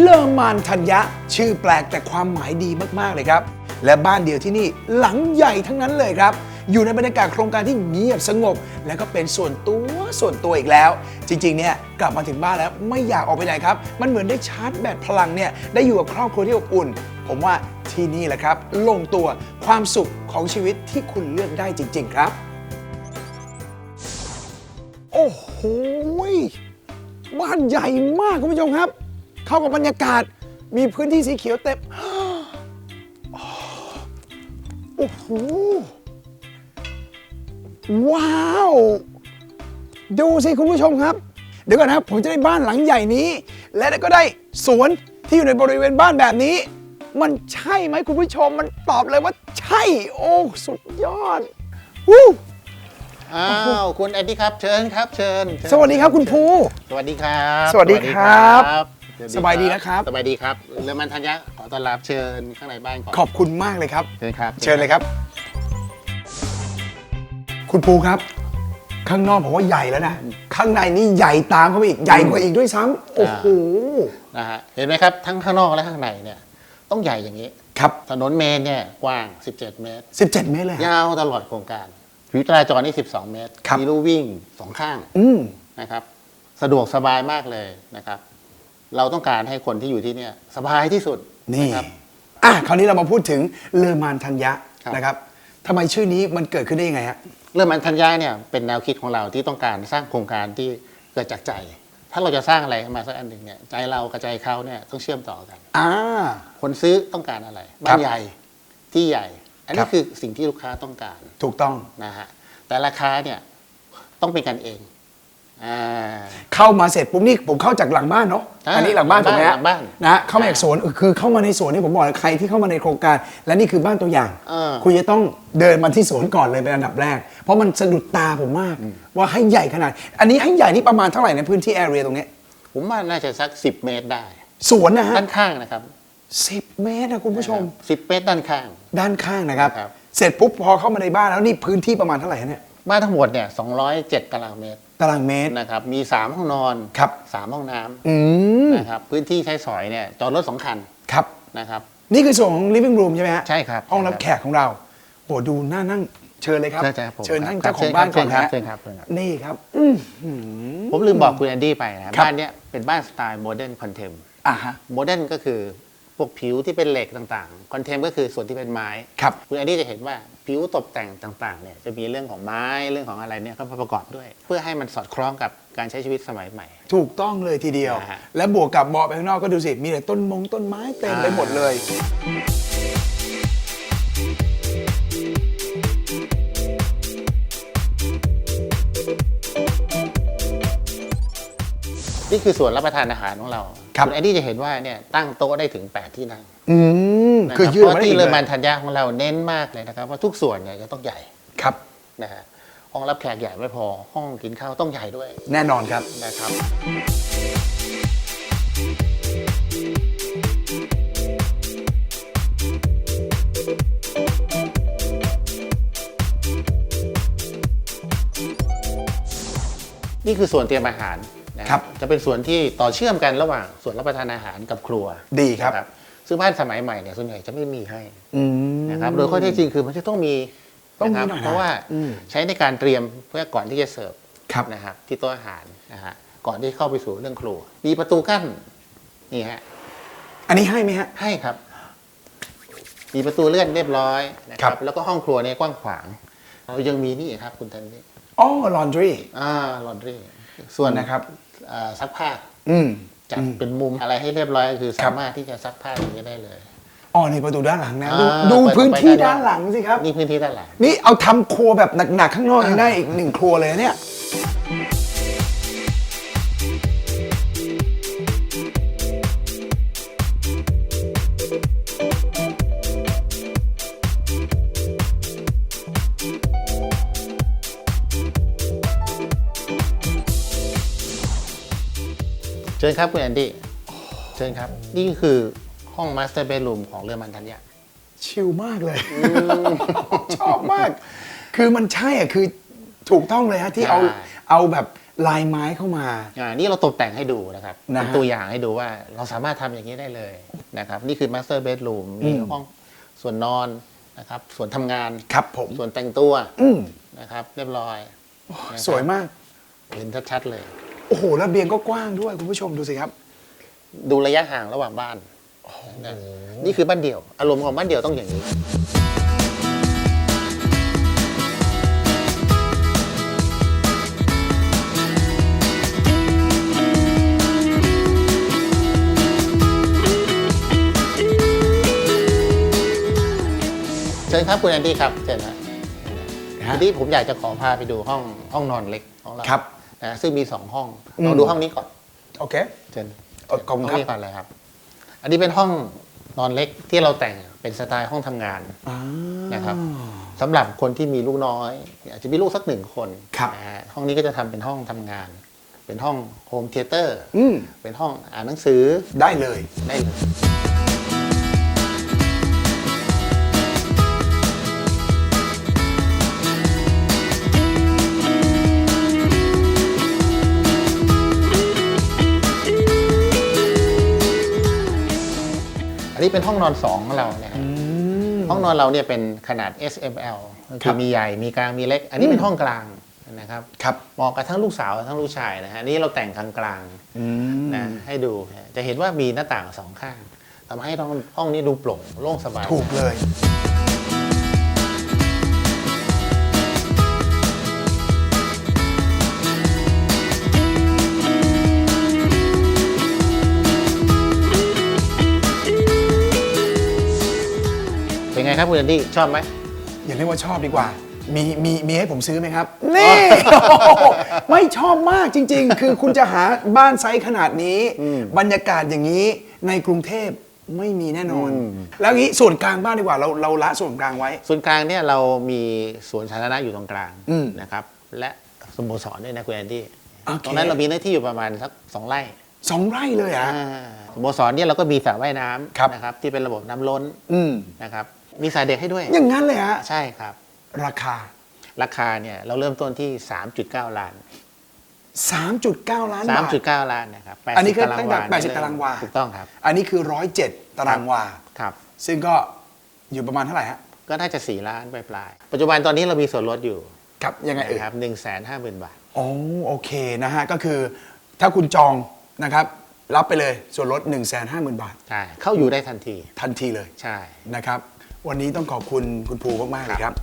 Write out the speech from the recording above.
เลอมานธัญญะ ชื่อแปลกแต่ความหมายดีมากๆเลยครับ และบ้านเดียวที่นี่หลังใหญ่ทั้งนั้นเลยครับ อยู่ในบรรยากาศโครงการที่เงียบสงบ และก็เป็นส่วนตัวส่วนตัวอีกแล้ว จริงๆเนี่ยกลับมาถึงบ้านแล้วไม่อยากออกไปไหนครับ มันเหมือนได้ชาร์จแบตพลังเนี่ยได้อยู่กับครอบครัวที่อบอุ่น ผมว่าที่นี่แหละครับ ลงตัวความสุขของชีวิตที่คุณเลือกได้จริง ๆ ครับ โอ้โหบ้านใหญ่มากคุณผู้ชมครับ เข้ากับบรรยากาศ มีพื้นที่สีเขียวเต็มโอ้โห ว้าว ดูสิคุณผู้ชมครับ เดี๋ยวก่อนนะครับ ผมจะได้บ้านหลังใหญ่นี้ และก็ได้สวนที่อยู่ในบริเวณบ้านแบบนี้ มันใช่ไหมคุณผู้ชม มันตอบเลยว่าใช่ โอ้ สุดยอดวู้อ้าวคุณแอนดี้ครับเชิญครับเชิญเชิญสวัสดีครับคุณภู สวัสดีครับ สวัสดีครับ สวัสสบายดีนะครับ สบายดีครับเรือมันธัญญะขอต้อนรับเชิญข้างในบ้านก่อนขอบคุณมากเลยครับ เชิญครับ เชิญเลยครับ คุณภูครับ ข้างนอกผมว่าใหญ่แล้วนะ ข้างในนี่ใหญ่ตามเข้าไปอีก ใหญ่กว่าอีกด้วยซ้ำโอ้โห นะฮะ เห็นไหมครับ ทั้งข้างนอกและข้างในเนี่ย ต้องใหญ่อย่างนี้ ครับ ถนนเมนเนี่ยกว้าง 17 เมตร 17 เมตรเลยฮะยาวตลอดโครงการผิวจราจรนี่ 12 เมตรครับมีลู่วิ่งสองข้างอืมนะครับ สะดวกสบายมากเลยนะครับ เราต้องการให้คนที่อยู่ที่เนี่ยสบายที่สุดนี่ะครับ อะคราวนี้เรามาพูดถึงเลอมานธัญญะครับ นะครับทำไมชื่อนี้มันเกิดขึ้นได้ยังไงฮะ เรื่องมันทัญญาเนี่ยเป็นแนวคิดของเราที่ต้องการสร้างโครงการที่เกิดจากใจ ถ้าเราจะสร้างอะไรขึ้นมาสักอันหนึ่งเนี่ยใจเรากับใจเขาเนี่ยต้องเชื่อมต่อกัน อ่า คนซื้อต้องการอะไรครับ้าบนใหญ่ที่ใหญ่ อันครันี้บ คือสิ่งที่ลูกค้าต้องการถูกต้อง นะฮะแต่ราคาเนี่ยต้องเป็นกันเอง อ่า เข้ามาเสร็จปุ๊บนี่ผมเข้าจากหลังบ้านเนาะอ่าอันนี้หลังบ้านหลัถูกงไหมบ้านฮะหลังบ้านนะเข้ามาจากสวนเออคือเข้ามาในสวนนี่ผมบอกเลยใครที่เข้ามาในโครงการ และนี่คือบ้านตัวอย่าง เออ คุณจะต้องเดินมาที่สวนก่อนเลยเป็นอันดับแรก เพราะมันสะดุดตาผมมาก ว่าให้ใหญ่ขนาด อันนี้ให้ใหญ่นี่ประมาณเท่าไหร่ในพื้นที่แอเรียตรงเนี้ยผมว่าน่าจะสัก10เมตรได้ สวนนะฮะด้านข้างนะครับสิบเมตรนะคุณผู้ชม10เมตรด้านข้าง ด้านข้างนะครับ ครับ เสร็จปุ๊บพอเข้ามาในบ้านแล้วนี่พื้นที่ประมาณเท่าไหร่ฮะเนี่ย บ้านทั้งหมดเนี่ย207ตารางเมตร ตารางเมตร นะครับ มี 3 ห้องนอนครับ สามห้องน้ำอืมนะครับ พื้นที่ใช้สอยเนี่ยจอดรถสองคันครับ นะครับ นี่คือส่วนของ living room ใช่ไหมฮะใช่ครับห้องรับใช่แขครับกของเราโอ้ดูน่านั่งเชิญเลยครับ ใช่ใช่ครับผมเชิญนั่งครัเจ้าบของบ้านก่อนเชิญครับนะเชิญครับเชิญครับ นี่ครับอืมผมลืมบอกคุณแอนดี้ไปนะครับครับ บ้านเนี้ยเป็นบ้านสไตล์โมเดิร์นคอนเทมอะฮะโมเดิร์นก็คือพวกผิวที่เป็นเหล็กต่างๆคอนเทมก็คือส่วนที่เป็นไม้ ครับ คุณแอนดี้จะเห็นว่า ผิวตกแต่งต่างๆเนี่ยจะมีเรื่องของไม้เรื่องของอะไรเนี่ยเข้ามาประกอบด้วย เพื่อให้มันสอดคล้องกับการใช้ชีวิตสมัยใหม่ ถูกต้องเลยทีเดียว นะฮะ และบวกกับเบาะไปข้างนอกก็ดูสิ มีแต่ต้นมงต้นไม้เต็มไปหมดเลย นี่คือส่วนรับประทานอาหารของเราครับ ณแอนดี้จะเห็นว่าเนี่ยตั้งโต๊ะได้ถึง 8 ที่นั่ง อืม นะคือรับยืดเพมาราะได้ที่อีกเรือเลมันยธัญญาของเราเน้นมากเลยนะครับว่าทุกส่วนเนี่ยจะต้องใหญ่ครับ นะฮะห้องรับแขกใหญ่ไม่พอห้องกินข้าวต้องใหญ่ด้วยแน่นอนครับ นะครับ นี่คือส่วนเตรียมอาหารนะครับ จะเป็นส่วนที่ต่อเชื่อมกันระหว่างส่วนรับประทานอาหารกับครัว ดีครับ นะ ซึ่งบ้านสมัยใหม่เนี่ยส่วนใหญ่จะไม่มีให้อืมนะครับโดยข้อเท็จจริงคือมันจะต้องมีต้องมีนะครับหน่อยนะเพราะว่าอืมใช้ในการเตรียมเพื่อก่อนที่จะเสิร์ฟครับนะครับที่โต๊ะอาหารนะฮะก่อนที่เข้าไปสู่เรื่องครัวมีประตูกั้นนี่ฮะอันนี้ให้ไหมฮะให้ครับ มีประตูเลื่อนเรียบร้อยนะคครัรับบแล้วก็ห้องครัวเนี่ยกว้างขวางเรายังมีนี่ครับ คุณทันนี่อ๋อ laundry อ่าลอนดรีส่วนนะครับอ่าซักผ้า อืม จัดเป็นมุมอะไรให้เรียบร้อยคือครับสามารถที่จะซักผ้าอย่างนี้ได้เลย อ๋อนี่ประตูด้านหลังนะดูอ่าดูไปพื้นที่ไปด้าด้านนหลังสิครับ นี่พื้นที่ด้านหลัง นี่เอาทำครัวแบบหนักๆข้างนอกยังได้อีกหนึ่งครัวเลยนะเนี่ย ชิญครับคุณแอนดี้เชิญครับ นี่คือห้องมาสเตอร์เบดรูมของเรือมันทัญญาชิลมากเลย ชอบมาก คือมันใช่อะคือถูกต้องเลยฮะที่เอาใช่เอาแบบลายไม้เข้ามาอ่านี่เราตกแต่งให้ดูนะครับนะฮะเป็นตัวอย่างให้ดูว่าเราสามารถทำอย่างนี้ได้เลยนะครับ นี่คือ master bedroom มีอืมห้องส่วนนอนนะครับ ส่วนทำงานครับผมส่วนแต่งตัวอืมนะครับ เรียบร้อยนะครับสวยมากเห็นชัดๆเลย โอ้โหระเบียงก็กว้างด้วยคุณผู้ชมดูสิครับ ดูระยะห่างระหว่างบ้านนะนี่คือบ้านเดี่ยว อารมณ์ของบ้านเดี่ยวต้องอย่างนี้ เชิญครับคุณแอนดี้ครับเชิญนะฮะทีนี้ผมอยากจะขอพาไปดูห้องห้องนอนเล็กของเรา ครับ นะซึ่งมีสองห้องอืมเราดูห้องนี้ก่อน โอเคเชิญเอ่อขอบคุณครับห้งนี้ก่อนเลยครับ อันนี้เป็นห้องนอนเล็กที่เราแต่งเป็นสไตล์ห้องทำงานอ่านะครับสำหรับคนที่มีลูกน้อย อาจจะมีลูกสักหนึ่งคนครับนะฮะห้องนี้ก็จะทำเป็นห้องทำงาน เป็นห้องโฮมเทเตอร์อืมเป็นห้องอ่านหนังสือได้เลยได้เลย นนี้เป็นห้องนอนสองของเรานะฮะอืมห้องนอนเราเนี่ยเป็นขนาด S M L ก็คคืรัอบมีใหญ่มีกลางมีเล็ก อันนี้อืมเป็นห้องกลางนะครับครับ เหมาะกับทั้งลูกสาวทั้งลูกชายนะฮะอันนี่เราแต่งกลางอืม ๆนะให้ดูนะจะเห็นว่ามีหน้าต่างสองข้างทำให้ห้องห้องนี้ดูโปร่งโล่งสบาย ถูกเลย ครับคุณแอนดี้ชอบไหมอย่าเรียกว่าชอบดีกว่า มีมีมีให้ผมซื้อไหมครับ นี่ ไม่ชอบมากจริง ๆ คือคุณจะหาบ้านไซส์ขนาดนี้ บรรยากาศอย่างนี้ในกรุงเทพไม่มีแน่นอน แล้วงี้ส่วนกลางบ้านดีกว่าเราเราละส่วนกลางไว้ ส่วนกลางเนี่ยเรามีสวนสาธารณะอยู่ตรงกลางอืมนะครับและสโมสรด้วยนะคุณแอนดี้โอเค ตรงนั้นเรามีเนื้อที่อยู่ประมาณสักสองไร่สองไร่เลยเหรอะ อ่าสโมสรเนี่ยเราก็มีสระว่ายน้ครับำนะครับที่เป็นระบบน้ำล้นอืม นะครับ มีสระเด็กให้ด้วย อย่างนั้นเลยฮะ ใช่ครับ ราคา ราคาเนี่ยเราเริ่มต้นที่ 3.9 ล้าน 3.9 ล้านบาท3.9 ล้านนะครับ80อันนี้คือตารางตั้งแต่วา80 ตารางวาถูกต้องครับ อันนี้คือ 107 ตารางวาครับ ซึ่งก็อยู่ประมาณเท่าไหร่ฮะ ก็น่าจะ 4 ล้านปลายๆปัจจุบันตอนนี้เรามีส่วนลดอยู่ครับยังไงเอ่ยนะครับ1 5 0 0 0 0บาทอ๋อโอเคนะฮะ ก็คือถ้าคุณจองนะครับ รับไปเลยส่วนลด 1 5 0 0 0 0 บาท ใช่ เข้าอยู่ได้ทันที ทันทีเลย ใช่ นะครับ วันนี้ต้องขอบคุณคุณภูมากๆเลยครับ